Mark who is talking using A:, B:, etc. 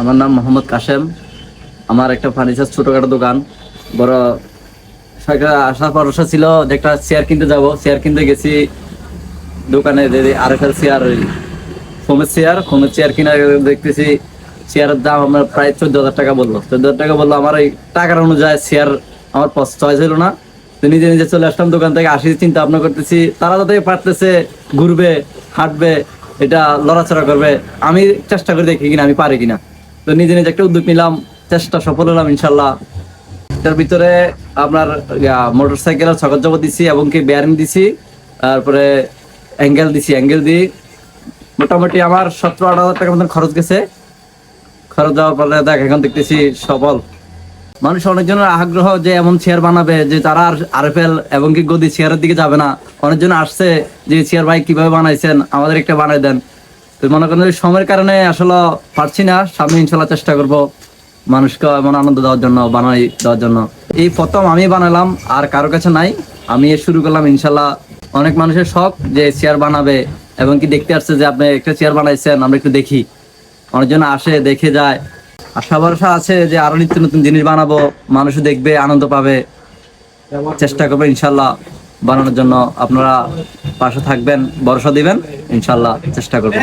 A: আমার নাম মোহাম্মদ কাশেম। আমার একটা ফার্নিচার ছোটখাটো দোকান। বড় সরকার আসার ভরসা ছিল যে একটা চেয়ার কিনতে যাব। চেয়ার কিনতে গেছি। দোকানে আর একটা চেয়ার ফোমের চেয়ার ফোমের চেয়ার কিনা দেখতেছি চেয়ারের দাম আমার প্রায় চোদ্দ হাজার টাকা বলল। চোদ্দ হাজার টাকা বলল আমার ওই টাকার অনুযায়ী চেয়ার আমার চয়েস হলো না। তো নিজে নিজে চলে আসলাম দোকান থেকে, আসি, চিন্তা ভাবনা করতেছি, তারা যাতে পারতেছে, ঘুরবে, হাঁটবে, এটা লড়াচড়া করবে, আমি চেষ্টা করে দেখি কিনা, আমি পারি কিনা। তো নিজে নিজে একটা উদ্যোগ নিলাম, চেষ্টা সফল হলাম ইনশাল্লাহ। তার ভিতরে আপনার মোটর সাইকেলের ছকর জবর দিছি এবং কি বেয়ারিং দিছি, তারপরে অ্যাঙ্গেল দিছি অ্যাঙ্গেল দিয়ে। মোটামুটি আমার সতেরো আট হাজার টাকার মতন খরচ গেছে। খরচ যাওয়ার পরে দেখ, এখন দেখতেছি সফল। মানুষ অনেকজনের আগ্রহ যে এমন চেয়ার বানাবে, যে তারা আর আরএফএল এবং কি গদি চেয়ারের দিকে যাবে না। অনেকজন আসছে যে চেয়ার ভাই কীভাবে বানাইছেন, আমাদের একটা বানাই দেন। তো মনে করেন সময়ের কারণে আসলে পারছি না। সামনে ইনশাল্লাহ চেষ্টা করব মানুষকে এমন আনন্দ দেওয়ার জন্য, বানাই দেওয়ার জন্য। এই প্রথম আমি বানালাম, আর কারও কাছে নাই। আমি শুরু করলাম ইনশাল্লাহ। অনেক মানুষের শখ যে চেয়ার বানাবে, এবং কি দেখতে আসছে যে আপনি একটা চেয়ার বানাইছেন, আমরা একটু দেখি। অনেকজন আসে, দেখে যায়। আশা ভরসা আছে যে আরও নিত্য নতুন জিনিস বানাবো, মানুষ দেখবে, আনন্দ পাবে। চেষ্টা করবে ইনশাল্লাহ বানানোর জন্য। আপনারা পাশে থাকবেন, ভরসা দিবেন, ইনশাল্লাহ চেষ্টা করবেন